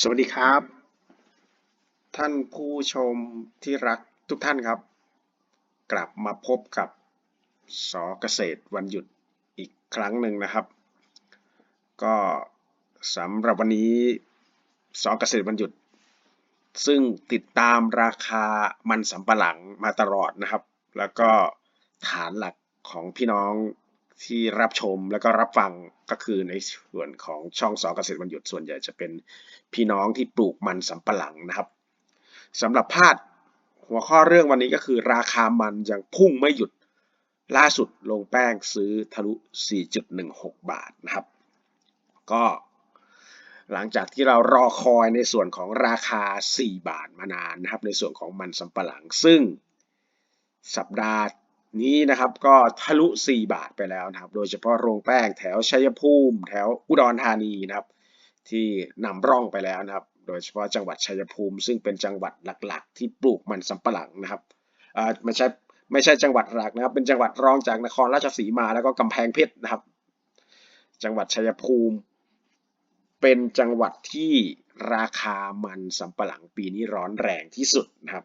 สวัสดีครับ ท่านผู้ชมที่รักทุกท่านครับ กลับมาพบกับสเกษตรวันหยุดอีกครั้งหนึ่งนะครับ ก็สำหรับวันนี้สเกษตรวันหยุด ซึ่งติดตามราคามันสำปะหลังมาตลอดนะครับ แล้วก็ฐานหลักของพี่น้อง ที่รับชมแล้วก็รับฟังก็คือในส่วนของช่องสอเกษตรวันหยุดส่วนใหญ่จะเป็นพี่น้องที่ปลูกมันสำปะหลังนะครับสำหรับพาดหัวข้อเรื่องวันนี้ก็คือราคามันยังพุ่งไม่หยุดล่าสุดลงแป้งซื้อทะลุ 4.16 บาทนะครับ ก็หลังจากที่เรารอคอยในส่วนของราคา 4 บาทมานานนะครับ ในส่วนของมันสำปะหลัง ซึ่งสัปดาห์ นี้นะครับก็ทะลุ 4 บาทไปแล้วนะครับ โดยเฉพาะโรงแป้งแถวชัยภูมิแถวอุดรธานีนะครับ ที่นำร่องไปแล้วนะครับ โดยเฉพาะจังหวัดชัยภูมิ ซึ่งเป็นจังหวัดหลักๆ ที่ปลูกมันสำปะหลังนะครับอ่าไม่ใช่ไม่ใช่จังหวัดหลักนะครับ เป็นจังหวัดรองจากนครราชสีมาแล้วก็กำแพงเพชรนะครับ จังหวัดชัยภูมิ เป็นจังหวัดที่ราคามันสำปะหลังปีนี้ร้อนแรงที่สุดนะครับ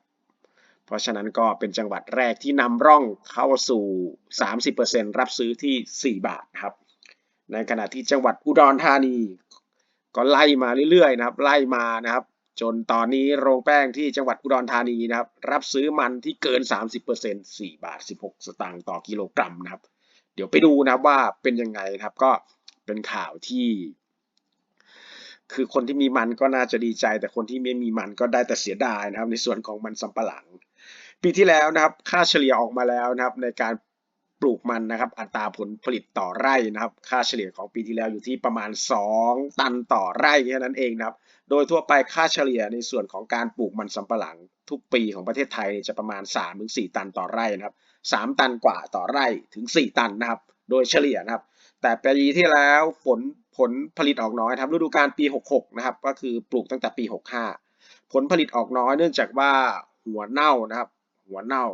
เพราะฉะนั้นก็เป็นจังหวัดแรกที่นำร่องเข้าสู่ 30%รับซื้อที่ 4 บาทครับ ในขณะที่จังหวัดอุดรธานี ก็ไล่มาเรื่อยๆนะครับ ไล่มานะครับ จนตอนนี้โรงแป้งที่จังหวัดอุดรธานีนะครับ รับซื้อมันที่เกิน 30% 4 บาท 16 สตางค์ต่อกิโลกรัมนะครับ เดี๋ยวไปดูนะครับว่าเป็นยังไงนะครับก็เป็นข่าวที่คือคนที่มีมันก็น่าจะดีใจ แต่คนที่ไม่มีมันก็ได้แต่เสียดายนะครับ ในส่วนของมันสำปะหลัง ปีที่แล้วนะครับ ค่าเฉลี่ยออกมาแล้วนะครับ ในการปลูกมันนะครับ อัตราผลผลิตต่อไร่นะครับ ค่าเฉลี่ยของปีที่แล้วอยู่ที่ประมาณ 2 ตันต่อไร่แค่นั้นเองนะครับ โดยทั่วไปค่าเฉลี่ยในส่วนของการปลูกมันสำปะหลัง ทุกปีของประเทศไทยจะประมาณ 3-4 ตันต่อไร่นะครับ 3 ตันกว่าต่อไร่ถึง 4 ตันนะครับ โดยเฉลี่ยนะครับ แต่ปีที่แล้วผลผลผลิตออกน้อยครับฤดูกาลปี 66 นะครับ ก็คือปลูกตั้งแต่ปี 65 ผลผลิตออกน้อยเนื่องจากว่าหัวเน่านะครับ หัวเน่า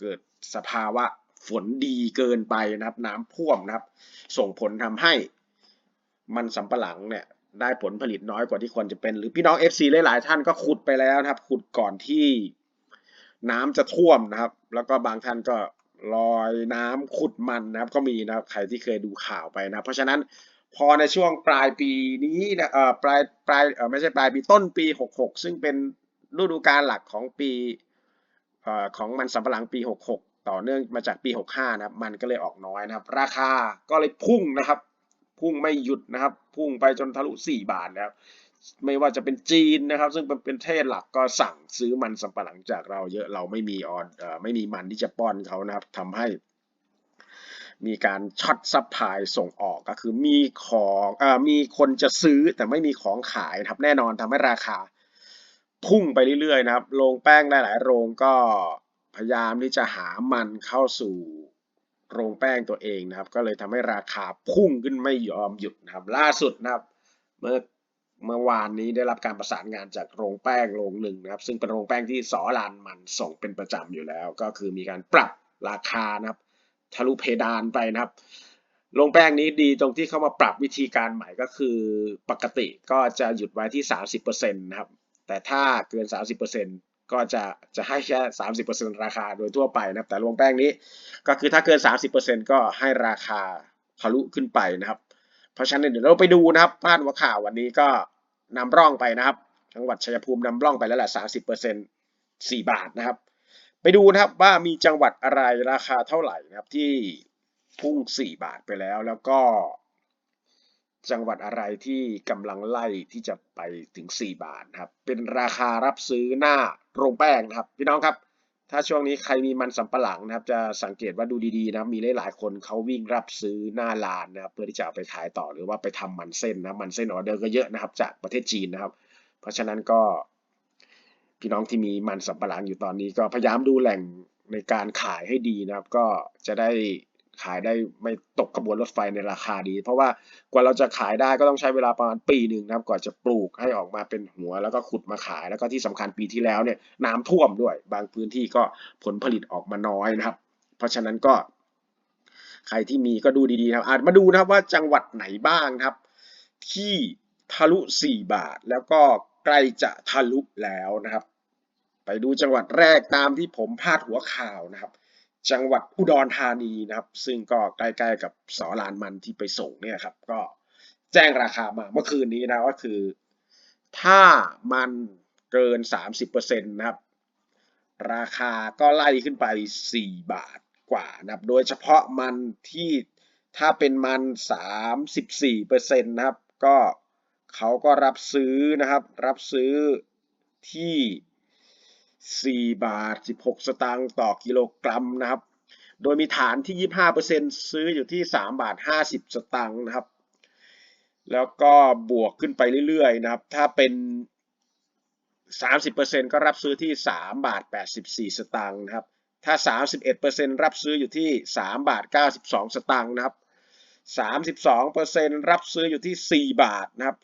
เกิดสภาวะฝนดีเกินไปนะครับ น้ำท่วมนะครับ ส่งผลทำให้มันสำปะหลังเนี่ยได้ผลผลิตน้อยกว่าที่ควรจะเป็น หรือพี่น้อง FC หลายๆท่านก็ขุดไปแล้วนะครับ ขุดก่อนที่น้ำจะท่วมนะครับ แล้วก็บางท่านก็ลอยน้ำขุดมันนะครับ ก็มีนะครับ ใครที่เคยดูข่าวไปนะ เพราะฉะนั้นพอในช่วงปลายปีนี้นะเอ่อปลายปลายเอ่อไม่ใช่ปลายปีต้นปี 66 ซึ่งเป็นฤดูกาลหลักของปี ของมันสำปะหลังปี 66 ต่อเนื่องมาจากปี 65 นะครับ มันก็เลยออกน้อยนะครับ ราคาก็เลยพุ่งนะครับ พุ่งไม่หยุดนะครับ พุ่งไปจนทะลุ 4 บาทแล้ว ไม่ว่าจะเป็นจีนนะครับ ซึ่งเป็นประเทศหลักก็สั่งซื้อมันสำปะหลังจากเราเยอะเราไม่มีออนไม่มีมันที่จะป้อนเขานะครับทำให้มีการช็อตซัพพลายส่งออกก็คือมีของอมีคนจะซื้อแต่ไม่มีของขายครับแน่นอนทำให้ราคา พุ่งไปเรื่อยๆนะครับ โรงแป้งหลายๆโรงก็พยายามที่จะหามันเข้าสู่โรงแป้งตัวเองนะครับ ก็เลยทำให้ราคาพุ่งขึ้นไม่ยอมหยุดนะครับ ล่าสุดนะครับ เมื่อเมื่อวานนี้ได้รับการประสานงานจากโรงแป้งโรงหนึ่งนะครับ ซึ่งเป็นโรงแป้งที่สอลานมันส่งเป็นประจำอยู่แล้ว ก็คือมีการปรับราคานะครับ ทะลุเพดานไปนะครับโรงแป้งนี้ดีตรงที่เข้ามาปรับวิธีการใหม่ก็คือปกติก็จะหยุดไว้ที่ 30%นะครับ แต่ถ้าเกิน 30%ก็จะจะให้แค่30%ราคาโดยทั่วไปนะครับ แต่โรงแป้งนี้ก็คือถ้าเกิน 30%ก็ให้ราคาทะลุขึ้นไปนะครับ เพราะฉะนั้นเดี๋ยวเราไปดูนะครับพาดหัวข่าววันนี้ก็นำร่องไปนะครับ จังหวัดชัยภูมินำร่องไปแล้วแหละ30% 4 บาทนะครับ ไปดูนะครับว่ามีจังหวัดอะไรราคาเท่าไหร่นะครับที่พุ่ง 4 บาทไปแล้ว แล้วก็ จังหวัดอะไรที่กำลังไล่ที่จะไปถึง 4 บาทครับ เป็นราคารับซื้อหน้าโรงแป้งนะครับพี่น้องครับ ถ้าช่วงนี้ใครมีมันสำปะหลังนะครับ จะสังเกตว่าดูดีๆนะมีหลายๆคนเขาวิ่งรับซื้อหน้าลานนะครับเพื่อที่จะไปขายต่อหรือว่าไปทำมันเส้นนะมันเส้นออเดอร์ก็เยอะนะครับ จากประเทศจีนนะครับ เพราะฉะนั้นก็ พี่น้องที่มีมันสำปะหลังอยู่ตอนนี้ก็พยายามดูแหล่งในการขายให้ดีนะครับ ก็จะได้ ขายได้ไม่ตกกระบวนรถไฟในราคาดี เพราะว่ากว่าเราจะขายได้ก็ต้องใช้เวลาประมาณปีหนึ่งนะครับกว่าจะปลูกให้ออกมาเป็นหัว แล้วก็ขุดมาขายแล้วก็ที่สำคัญปีที่แล้วเนี่ยน้ำท่วมด้วย บางพื้นที่ก็ผลผลิตออกมาน้อยนะครับ เพราะฉะนั้นก็ ใครที่มีก็ดูดีๆนะครับอาจมาดูนะครับว่าจังหวัดไหนบ้างครับ ที่ทะลุ 4 บาท แล้วก็ใกล้จะทะลุแล้วนะครับ ไปดูจังหวัดแรกตามที่ผมพาดหัวข่าวนะครับ จังหวัดอุดรธานีนะครับ ซึ่งก็ใกล้ๆกับสอลานมันที่ไปส่งเนี่ยครับ ก็แจ้งราคามาเมื่อคืนนี้นะก็คือ ถ้ามันเกิน 30%นะครับ ราคาก็ไล่ขึ้นไป 4 บาทกว่านะครับ โดยเฉพาะมันที่ถ้าเป็นมัน 34%นะครับ ก็เขาก็รับซื้อนะครับ รับซื้อที่ 4 บาท 16 สตางค์ต่อกิโลกรัมนะครับ โดยมีฐานที่ 25%ซื้ออยู่ที่ 3 บาท 50 สตางค์นะครับ แล้วก็บวกขึ้นไปเรื่อยๆนะครับ ถ้าเป็น 30%ก็รับซื้อที่ 3 บาท 84 สตางค์นะครับ ถ้า 31%รับซื้ออยู่ที่ 3 บาท 92 สตางค์นะครับ32%รับซื้ออยู่ที่ 4 บาทนะครับ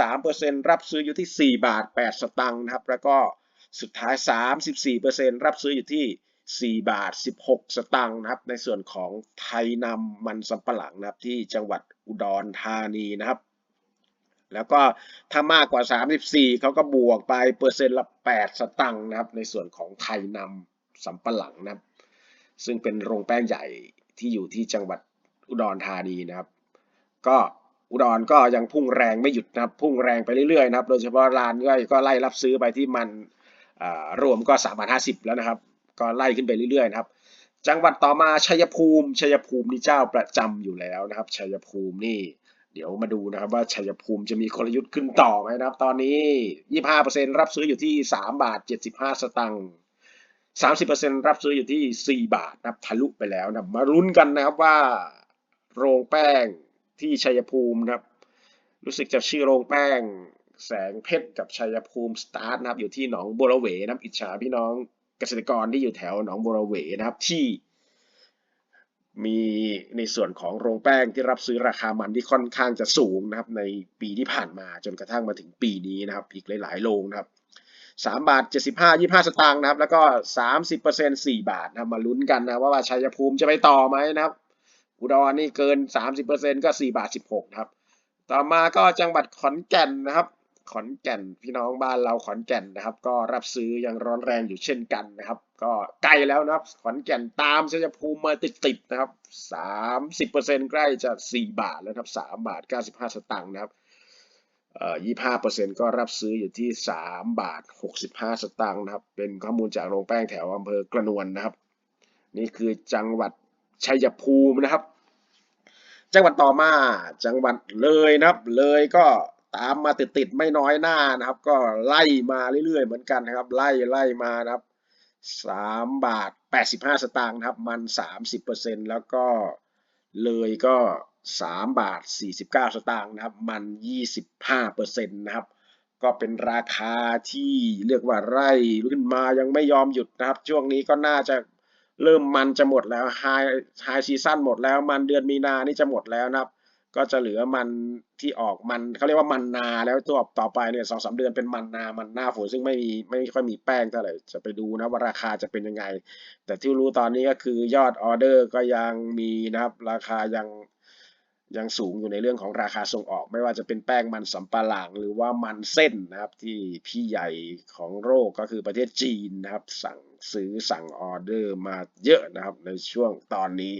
33%รับซื้ออยู่ที่ 4 บาท 8 สตางค์นะครับ แล้วก็ สุดท้าย 34%รับซื้ออยู่ที่ 4 บาท 16 สตางค์นะครับ ในส่วนของไทยนำมันสำปะหลังนะครับที่จังหวัดอุดรธานีนะครับ แล้วก็ถ้ามากกว่า 34 เขาก็บวกไปเปอร์เซ็นต์ละ 8 สตางค์นะครับ ในส่วนของไทยนำสำปะหลังนะครับ ซึ่งเป็นโรงแป้งใหญ่ที่อยู่ที่จังหวัดอุดรธานีนะครับ ก็อุดรก็ยังพุ่งแรงไม่หยุดนะครับ พุ่งแรงไปเรื่อยๆนะครับ โดยเฉพาะร้านย่อยก็ไล่รับซื้อไปที่มัน รวมก็3บาท50 แล้วนะครับ ก็ไล่ขึ้นไปเรื่อยๆนะครับ จังหวัดต่อมาชัยภูมิ ชัยภูมินี่เจ้าประจำอยู่แล้วนะครับ ชัยภูมินี่ เดี๋ยวมาดูนะครับว่าชัยภูมิจะมีกลยุทธ์ขึ้นต่อไหมนะครับ ตอนนี้ 25%รับซื้ออยู่ที่ 3 บาท 75 สตังค์30%รับซื้ออยู่ที่ 4 บาทนะครับทะลุไปแล้วนะมาลุ้นกันนะครับว่า โรงแป้งที่ชัยภูมินะครับ รู้สึกจะชื่อโรงแป้ง แสงเพชรกับชัยภูมิสตาร์ทนะครับ อยู่ที่หนองบัวระเวนะครับอิจฉาพี่น้องเกษตรกรที่อยู่แถวหนองบัวระเวนะครับที่ มีในส่วนของโรงแป้งที่รับซื้อราคามันที่ค่อนข้างจะสูงนะครับ ในปีที่ผ่านมาจนกระทั่งมาถึงปีนี้นะครับ อีกหลายๆโรงนะครับสามบาทเจ็ดสิบห้ายี่ห้าสตางค์นะครับ แล้วก็สามสิบเปอร์เซ็นสี่บาทนะมาลุ้นกันนะว่าชัยภูมิจะไปต่อไหมนะครับ อุดรนี่เกินสามสิบเปอร์เซ็นก็สี่บาทสิบหกครับ ต่อมาก็จังหวัดขอนแก่นนะครับ ขอนแก่นพี่น้องบ้านเราขอนแก่นนะครับ ก็รับซื้อยังร้อนแรงอยู่เช่นกันนะครับ ก็ใกล้แล้วนะครับ ขอนแก่นตามชัยภูมิมาติดๆนะครับสามสิบเปอร์เซ็นใกล้จะสี่บาทแล้วครับสามบาทเก้าสิบห้าสตางค์นะครับเอ่อยี่ห้าเปอร์เซ็นก็รับซื้ออยู่ที่สามบาทหกสิบห้าสตางค์นะครับ เป็นข้อมูลจากโรงแป้งแถวอำเภอกระนวนนะครับ นี่คือจังหวัดชัยภูมินะครับ จังหวัดต่อมาจังหวัดเลยนะครับ เลยก็ ตามมาติดๆไม่น้อยหน้านะครับ ก็ไล่มาเรื่อยๆเหมือนกันนะครับ ไล่ไล่มานะครับสามบาทแปดสิบห้าสตางค์นะครับ มันสามสิบเปอร์เซ็นแล้วก็เลยก็สามบาทสี่สิบเก้าสตางค์นะครับ มันยี่สิบห้าเปอร์เซ็นต์นะครับ ก็เป็นราคาที่เรียกว่าไร่ขึ้นมายังไม่ยอมหยุดนะครับ ช่วงนี้ก็น่าจะเริ่มมันจะหมดแล้วไฮไฮซีซั่นหมดแล้ว มันเดือนมีนานี่จะหมดแล้วนะครับ ก็จะเหลือมันที่ออกมันเขาเรียกว่ามันนาแล้วตัวต่อไปเนี่ยสองสาเดือนเป็นมันนามันหน้าฝนซึ่งไม่มีไม่ค่อยมีแป้งเท่าไหร่จะไปดูนะว่าราคาจะเป็นยังไง แต่ที่รู้ตอนนี้ก็คือยอดออเดอร์ก็ยังมีนะครับ ราคายังยังสูงอยู่ในเรื่องของราคาส่งออก ไม่ว่าจะเป็นแป้งมันสำปะหลังหรือว่ามันเส้นนะครับที่พี่ใหญ่ของโลกก็คือประเทศจีนนะครับ สั่งซื้อสั่งออเดอร์มาเยอะนะครับในช่วงตอนนี้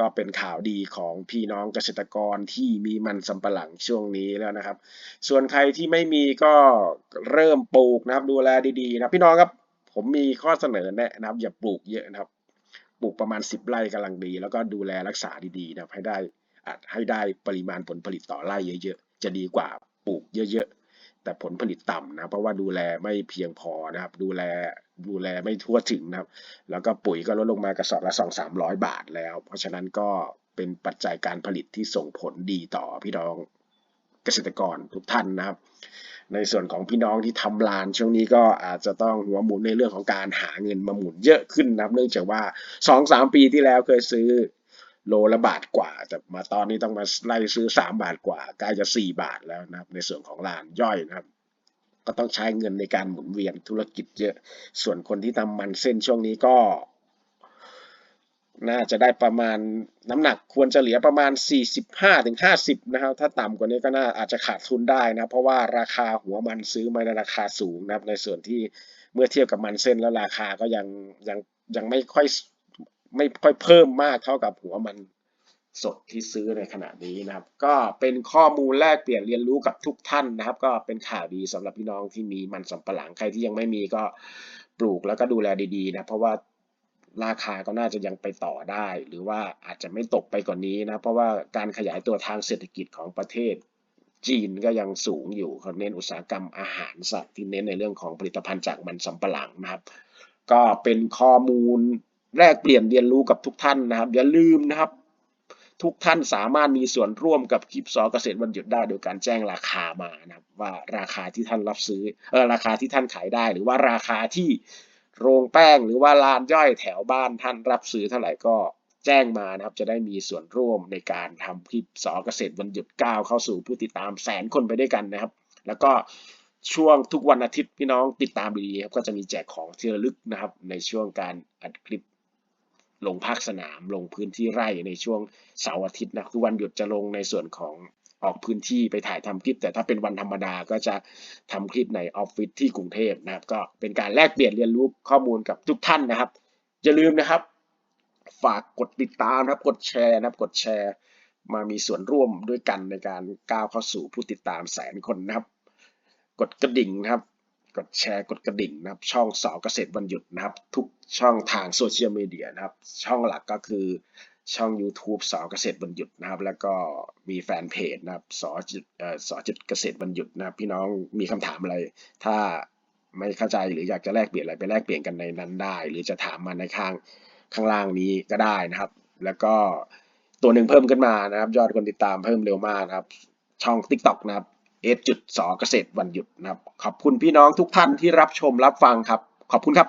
ก็เป็นข่าวดีของพี่น้องเกษตรกรที่มีมันสำปะหลังช่วงนี้แล้วนะครับ ส่วนใครที่ไม่มีก็เริ่มปลูกนะครับ ดูแลดีๆนะพี่น้องครับ ผมมีข้อเสนอแนะนะครับ อย่าปลูกเยอะนะครับ ปลูกประมาณ 10 ไร่กำลังดี แล้วก็ดูแลรักษาดีๆนะครับให้ได้ให้ได้ปริมาณผลผลิตต่อไร่เยอะ ๆ จะดีกว่าปลูกเยอะ ๆ แต่ผลผลิตต่ำนะเพราะว่าดูแลไม่เพียงพอนะครับ ดูแลดูแลไม่ทั่วถึงนะครับ แล้วก็ปุ๋ยก็ลดลงมากระสอบละสองสามร้อยบาทแล้ว เพราะฉะนั้นก็เป็นปัจจัยการผลิตที่ส่งผลดีต่อพี่น้องเกษตรกรทุกท่านนะครับ ในส่วนของพี่น้องที่ทำลานช่วงนี้ก็อาจจะต้องหัวหมุนในเรื่องของการหาเงินมาหมุนเยอะขึ้นนะครับ เนื่องจากว่าสองสามปีที่แล้วเคยซื้อ โลละบาทกว่า แต่มาตอนนี้ต้องมาไล่ซื้อสามบาทกว่าใกล้จะสี่บาทแล้วนะครับ ในส่วนของลานย่อยนะครับ ก็ต้องใช้เงินในการหมุนเวียนธุรกิจเยอะ ส่วนคนที่ทำมันเส้นช่วงนี้ก็ น่าจะได้ประมาณน้ำหนักควรจะเหลือประมาณ 45ถึง50 นะครับ ถ้าต่ำกว่านี้ก็น่าอาจจะขาดทุนได้นะ เพราะว่าราคาหัวมันซื้อมาในราคาสูงนะครับ ในส่วนที่เมื่อเทียบกับมันเส้นแล้วราคาก็ยังยังยังไม่ค่อย ไม่ค่อยเพิ่มมากเท่ากับหัวมันสดที่ซื้อในขณะนี้นะครับ ก็เป็นข้อมูลแลกเปลี่ยนเรียนรู้กับทุกท่านนะครับ ก็เป็นข่าวดีสำหรับพี่น้องที่มีมันสำปะหลังใครที่ยังไม่มีก็ปลูกแล้วก็ดูแลดีๆนะเพราะว่าราคาก็น่าจะยังไปต่อได้ หรือว่าอาจจะไม่ตกไปกว่านนี้นะเพราะว่าการขยายตัวทางเศรษฐกิจของประเทศ จีนก็ยังสูงอยู่เขาเน้นอุตสาหกรรมอาหารสัตว์ที่เน้นในเรื่องของผลิตภัณฑ์จากมันสำปะหลังนะครับ ก็เป็นข้อมูล แลกเปลี่ยนเรียนรู้กับทุกท่านนะครับ อย่าลืมนะครับ ทุกท่านสามารถมีส่วนร่วมกับคลิปซอเกษตรวันหยุดได้โดยการแจ้งราคามานะครับ ว่าราคาที่ท่านรับซื้อเออราคาที่ท่านขายได้ หรือว่าราคาที่โรงแป้งหรือว่าร้านย่อยแถวบ้านท่านรับซื้อเท่าไหร่ก็แจ้งมานะครับจะได้มีส่วนร่วมในการทำคลิปสอเกษตรวันหยุดก้าวเข้าสู่ผู้ติดตามแสนคนไปด้วยกันนะครับ แล้วก็ช่วงทุกวันอาทิตย์พี่น้องติดตามดีๆครับก็จะมีแจกของที่ระลึกนะครับ ในช่วงการอัดคลิป ลงภาคสนามลงพื้นที่ไร่ในช่วงเสาร์อาทิตย์นะคือวันหยุดจะลงในส่วนของออกพื้นที่ไปถ่ายทำคลิป แต่ถ้าเป็นวันธรรมดาก็จะทำคลิปในออฟฟิศที่กรุงเทพนะครับ ก็เป็นการแลกเปลี่ยนเรียนรู้ข้อมูลกับทุกท่านนะครับ อย่าลืมนะครับ ฝากกดติดตามนะครับ กดแชร์นะครับ กดแชร์มามีส่วนร่วมด้วยกันในการก้าวเข้าสู่ผู้ติดตามแสนคนนะครับ กดกระดิ่งนะครับ กดแชร์กดกระดิ่งนะครับ ช่องสอเกษตรวันหยุดนะครับ ทุกช่องทางโซเชียลมีเดียนะครับ ช่องหลักก็คือช่อง YouTube สอเกษตรวันหยุดนะครับ แล้วก็มีแฟนเพจนะครับสอจุดเอ่อสอจุดเกษตรวันหยุดนะครับ พี่น้องมีคำถามอะไร ถ้าไม่เข้าใจหรืออยากจะแลกเปลี่ยนอะไรไปแลกเปลี่ยนกันในนั้นได้ หรือจะถามมาในข้างข้างล่างนี้ก็ได้นะครับ แล้วก็ตัวหนึ่งเพิ่มขึ้นมานะครับ ยอดคนติดตามเพิ่มเร็วมากนะครับ ช่อง TikTok นะครับ เอจุดสอเกษตรวันหยุดนะครับ ขอบคุณพี่น้องทุกท่านที่รับชมรับฟังครับ ขอบคุณครับ